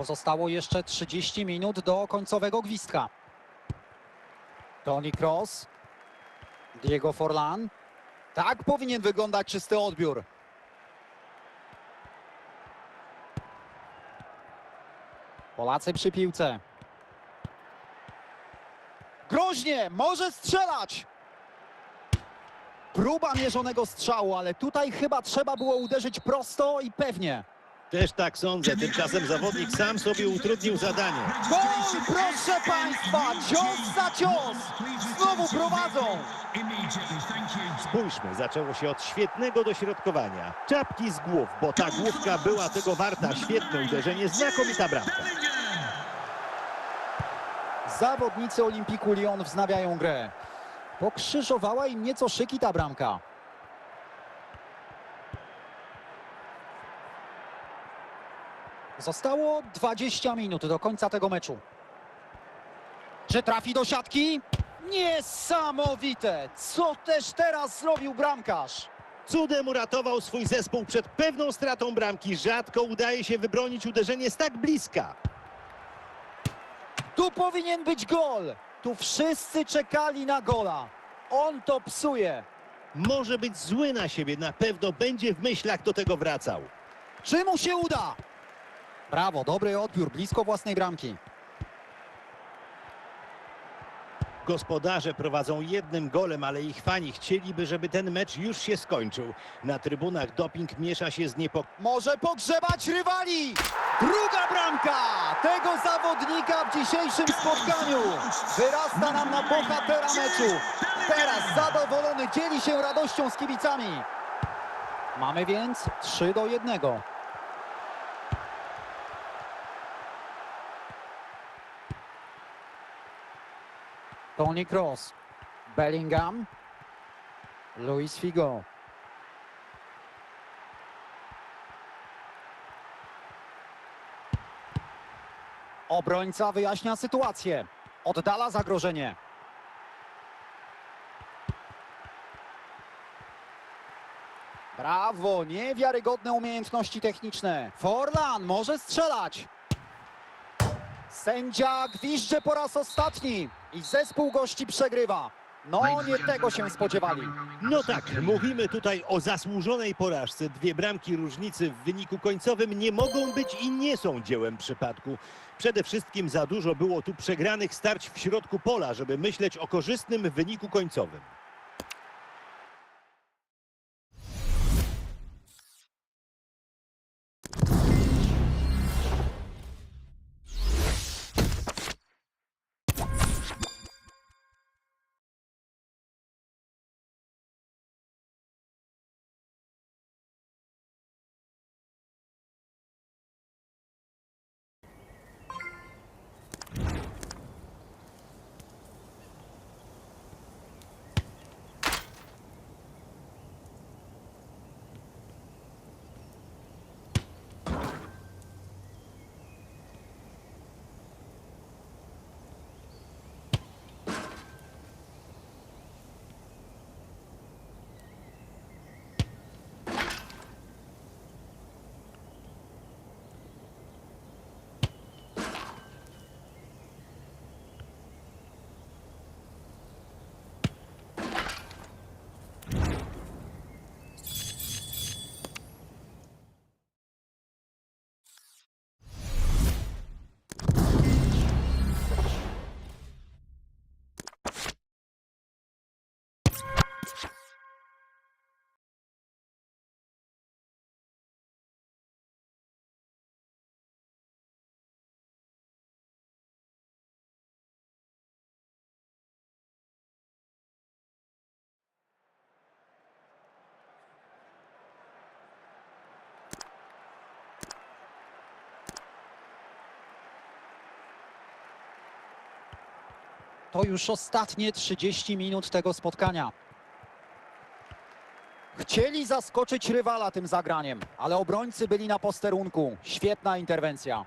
Pozostało jeszcze 30 minut do końcowego gwizdka. Toni Kroos. Diego Forlan. Tak powinien wyglądać czysty odbiór. Polacy przy piłce. Groźnie, może strzelać! Próba mierzonego strzału, ale tutaj chyba trzeba było uderzyć prosto i pewnie. Też tak sądzę. Tymczasem zawodnik sam sobie utrudnił zadanie. Gol, proszę Państwa! Cios za cios! Znowu prowadzą! Spójrzmy, zaczęło się od świetnego dośrodkowania. Czapki z głów, bo ta główka była tego warta. Świetne uderzenie, znakomita bramka. Zawodnicy Olimpiku Lyon wznawiają grę. Pokrzyżowała im nieco szyki ta bramka. Zostało 20 minut do końca tego meczu. Czy trafi do siatki? Niesamowite! Co też teraz zrobił bramkarz? Cudem uratował swój zespół przed pewną stratą bramki. Rzadko udaje się wybronić uderzenie z tak bliska. Tu powinien być gol! Tu wszyscy czekali na gola. On to psuje. Może być zły na siebie, na pewno będzie w myślach do tego wracał. Czy mu się uda? Brawo, dobry odbiór, blisko własnej bramki. Gospodarze prowadzą jednym golem, ale ich fani chcieliby, żeby ten mecz już się skończył. Na trybunach doping miesza się z niepokojem. Może pogrzebać rywali! Druga bramka tego zawodnika w dzisiejszym spotkaniu. Wyrasta nam na bohatera meczu. Teraz zadowolony dzieli się radością z kibicami. Mamy więc 3 do 1. Toni Kroos, Bellingham, Luis Figo. Obrońca wyjaśnia sytuację. Oddala zagrożenie. Brawo, niewiarygodne umiejętności techniczne. Forlan może strzelać. Sędzia gwizdże po raz ostatni i zespół gości przegrywa. No, nie tego się spodziewali. No tak, mówimy tutaj o zasłużonej porażce. Dwie bramki różnicy w wyniku końcowym nie mogą być i nie są dziełem przypadku. Przede wszystkim za dużo było tu przegranych starć w środku pola, żeby myśleć o korzystnym wyniku końcowym. To już ostatnie 30 minut tego spotkania. Chcieli zaskoczyć rywala tym zagraniem, ale obrońcy byli na posterunku. Świetna interwencja.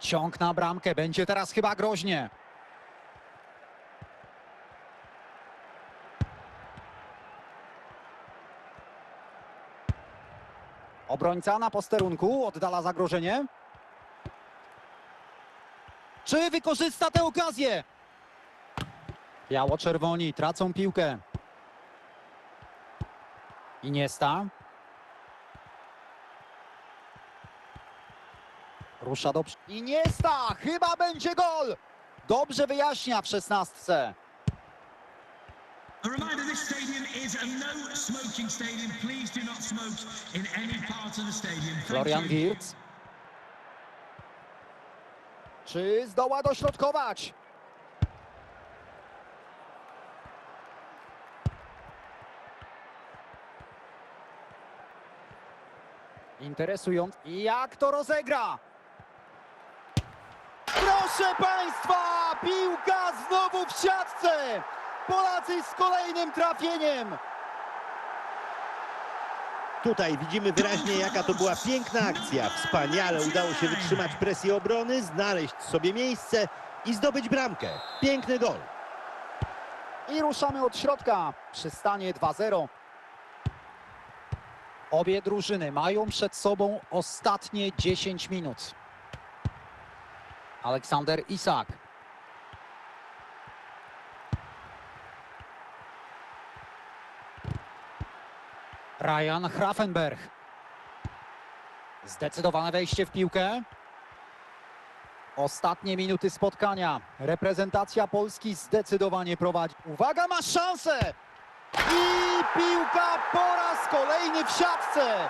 Ciąg na bramkę, będzie teraz chyba groźnie. Obrońca na posterunku oddala zagrożenie. Czy wykorzysta tę okazję? Biało-czerwoni tracą piłkę. Iniesta. Rusza do... prz- Iniesta! Chyba będzie gol! Dobrze wyjaśnia w szesnastce. A reminder, this stadium is a no smoking stadium. Please do not smoke in any part of the stadium. Florian. Wirtz. Czy zdoła dośrodkować? Interesując. Jak to rozegra? Proszę Państwa! Piłka znowu w siatce! Polacy z kolejnym trafieniem! Tutaj widzimy wyraźnie, jaka to była piękna akcja. Wspaniale udało się wytrzymać presję obrony, znaleźć sobie miejsce i zdobyć bramkę. Piękny gol. I ruszamy od środka. Przystanie 2-0. Obie drużyny mają przed sobą ostatnie 10 minut. Aleksander Isak. Ryan Grafenberg. Zdecydowane wejście w piłkę. Ostatnie minuty spotkania. Reprezentacja Polski zdecydowanie prowadzi. Uwaga, ma szansę! I piłka po raz kolejny w siatce.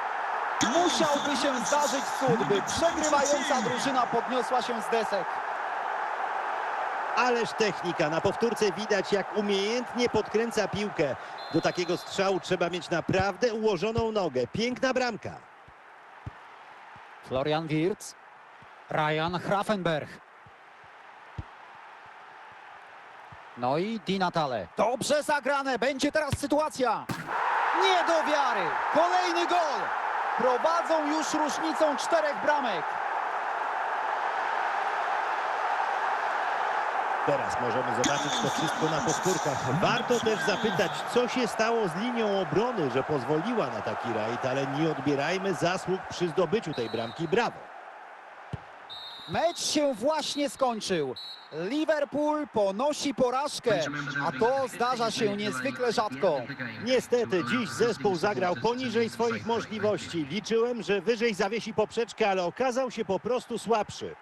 Musiałby się zdarzyć cud, by przegrywająca drużyna podniosła się z desek. Ależ technika. Na powtórce widać, jak umiejętnie podkręca piłkę. Do takiego strzału trzeba mieć naprawdę ułożoną nogę. Piękna bramka. Florian Wirtz. Ryan Grafenberg. No i Di Natale. Dobrze zagrane, będzie teraz sytuacja. Nie do wiary. Kolejny gol. Prowadzą już różnicą czterech bramek. Teraz możemy zobaczyć to wszystko na powtórkach. Warto też zapytać, co się stało z linią obrony, że pozwoliła na taki rajd, ale nie odbierajmy zasług przy zdobyciu tej bramki. Brawo. Mecz się właśnie skończył. Liverpool ponosi porażkę, a to zdarza się niezwykle rzadko. Niestety dziś zespół zagrał poniżej swoich możliwości. Liczyłem, że wyżej zawiesi poprzeczkę, ale okazał się po prostu słabszy.